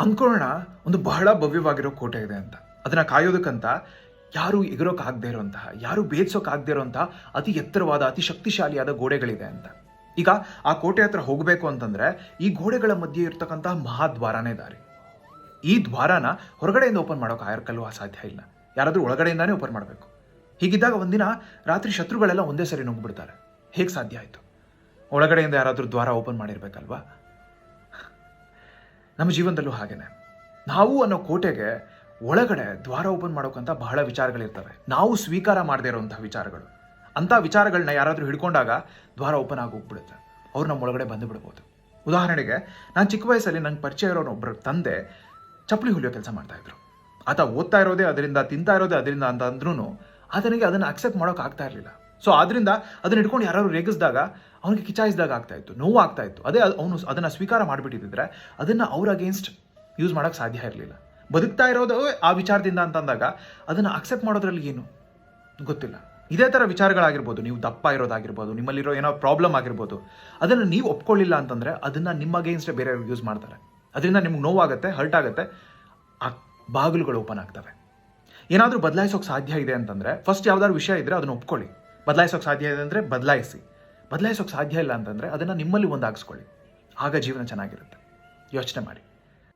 ಅಂದ್ಕೊಳ್ಳೋಣ ಒಂದು ಬಹಳ ಭವ್ಯವಾಗಿರೋ ಕೋಟೆ ಇದೆ ಅಂತ. ಅದನ್ನ ಕಾಯೋದಕ್ಕಂತ ಯಾರು ಎಗರೋಕ್ಕಾಗದೇ ಇರೋಂತಹ, ಯಾರು ಬೇಯಿಸೋಕ್ಕಾಗದೇ ಇರೋಂತಹ ಅತಿ ಎತ್ತರವಾದ, ಅತಿ ಶಕ್ತಿಶಾಲಿಯಾದ ಗೋಡೆಗಳಿದೆ ಅಂತ. ಈಗ ಆ ಕೋಟೆ ಹತ್ರ ಹೋಗಬೇಕು ಅಂತಂದ್ರೆ ಈ ಗೋಡೆಗಳ ಮಧ್ಯೆ ಇರ್ತಕ್ಕಂತಹ ಮಹಾದ್ವಾರನೇ ದಾರಿ. ಈ ದ್ವಾರನ ಹೊರಗಡೆಯಿಂದ ಓಪನ್ ಮಾಡೋಕೆ ಆಯರ್ಕಲ್ಲು ಸಾಧ್ಯ ಇಲ್ಲ. ಯಾರಾದರೂ ಒಳಗಡೆಯಿಂದಾನೇ ಓಪನ್ ಮಾಡಬೇಕು. ಹೀಗಿದ್ದಾಗ ಒಂದಿನ ರಾತ್ರಿ ಶತ್ರುಗಳೆಲ್ಲ ಒಂದೇ ಸರಿ ನುಗ್ಗಿಬಿಡ್ತಾರೆ ಹೇಗೆ ಸಾಧ್ಯ ಆಯಿತು? ಒಳಗಡೆಯಿಂದ ಯಾರಾದರೂ ದ್ವಾರ ಓಪನ್ ಮಾಡಿರ್ಬೇಕಲ್ವಾ? ನಮ್ಮ ಜೀವನದಲ್ಲೂ ಹಾಗೇನೆ. ನಾವು ಅನ್ನೋ ಕೋಟೆಗೆ ಒಳಗಡೆ ದ್ವಾರ ಓಪನ್ ಮಾಡೋಕ್ಕಂತ ಬಹಳ ವಿಚಾರಗಳಿರ್ತವೆ. ನಾವು ಸ್ವೀಕಾರ ಮಾಡದೇ ಇರೋಂಥ ವಿಚಾರಗಳು. ಅಂಥ ವಿಚಾರಗಳನ್ನ ಯಾರಾದರೂ ಹಿಡ್ಕೊಂಡಾಗ ದ್ವಾರ ಓಪನ್ ಆಗಿ ಹೋಗ್ಬಿಡುತ್ತೆ. ಅವ್ರು ನಮ್ಮ ಒಳಗಡೆ ಬಂದು ಬಿಡ್ಬೋದು. ಉದಾಹರಣೆಗೆ, ನಾನು ಚಿಕ್ಕ ವಯಸ್ಸಲ್ಲಿ ನಂಗೆ ಪರಿಚಯ ಇರೋನು ಒಬ್ಬರ ತಂದೆ ಚಪ್ಪಲಿ ಹುಲಿಯೋ ಕೆಲಸ ಮಾಡ್ತಾ ಇದ್ರು. ಆತ ಓದ್ತಾ ಇರೋದೇ ಅದರಿಂದ, ತಿಂತಾ ಇರೋದೇ ಅದರಿಂದ ಅಂತ ಅಂದ್ರೂ ಆತನಿಗೆ ಅದನ್ನು ಅಕ್ಸೆಪ್ಟ್ ಮಾಡೋಕೆ ಆಗ್ತಾ ಇರಲಿಲ್ಲ. ಸೊ ಆದ್ದರಿಂದ ಅದನ್ನ ಇಟ್ಕೊಂಡು ಯಾರಾದ್ರು ರೇಗಿಸಿದಾಗ ಅವನಿಗೆ ಕಿಚಾಯಿಸಿದಾಗ ಆಗ್ತಾ ಇತ್ತು, ನೋವು ಆಗ್ತಾ ಇತ್ತು. ಅದೇ ಅವನು ಅದನ್ನು ಸ್ವೀಕಾರ ಮಾಡಿಬಿಟ್ಟಿದ್ರೆ ಅದನ್ನು ಅವ್ರ ಅಗೇನ್ಸ್ಟ್ ಯೂಸ್ ಮಾಡೋಕ್ಕೆ ಸಾಧ್ಯ ಇರಲಿಲ್ಲ. ಬದುಕ್ತಾ ಇರೋದು ಆ ವಿಚಾರದಿಂದ ಅಂತಂದಾಗ ಅದನ್ನು ಅಕ್ಸೆಪ್ಟ್ ಮಾಡೋದ್ರಲ್ಲಿ ಏನು? ಗೊತ್ತಿಲ್ಲ. ಇದೇ ಥರ ವಿಚಾರಗಳಾಗಿರ್ಬೋದು. ನೀವು ದಪ್ಪ ಇರೋದಾಗಿರ್ಬೋದು, ನಿಮ್ಮಲ್ಲಿರೋ ಏನೋ ಪ್ರಾಬ್ಲಮ್ ಆಗಿರ್ಬೋದು. ಅದನ್ನು ನೀವು ಒಪ್ಕೊಳ್ಳಿಲ್ಲ ಅಂತಂದರೆ ಅದನ್ನು ನಿಮ್ಮ ಅಗೇನ್ಸ್ಟೇ ಬೇರೆಯವ್ರಿಗೆ ಯೂಸ್ ಮಾಡ್ತಾರೆ. ಅದರಿಂದ ನಿಮ್ಗೆ ನೋವಾಗುತ್ತೆ ಹರ್ಟ್ ಆಗುತ್ತೆ, ಆ ಬಾಗಿಲುಗಳು ಓಪನ್ ಆಗ್ತವೆ. ಏನಾದರೂ ಬದಲಾಯಿಸೋಕೆ ಸಾಧ್ಯ ಇದೆ ಅಂತಂದರೆ ಫಸ್ಟ್ ಯಾವ್ದಾದ್ರು ವಿಷಯ ಇದ್ದರೆ ಅದನ್ನು ಒಪ್ಕೊಳ್ಳಿ. ಬದಲಾಯಿಸೋಕೆ ಸಾಧ್ಯ ಇದೆ ಅಂದರೆ ಬದಲಾಯಿಸಿ. ಬದಲಾಯಿಸೋಕೆ ಸಾಧ್ಯ ಇಲ್ಲ ಅಂತಂದರೆ ಅದನ್ನು ನಿಮ್ಮಲ್ಲಿ ಒಂದು ಹಾಕ್ಸ್ಕೊಳ್ಳಿ ಆಗ ಜೀವನ ಚೆನ್ನಾಗಿರುತ್ತೆ. ಯೋಚನೆ ಮಾಡಿ.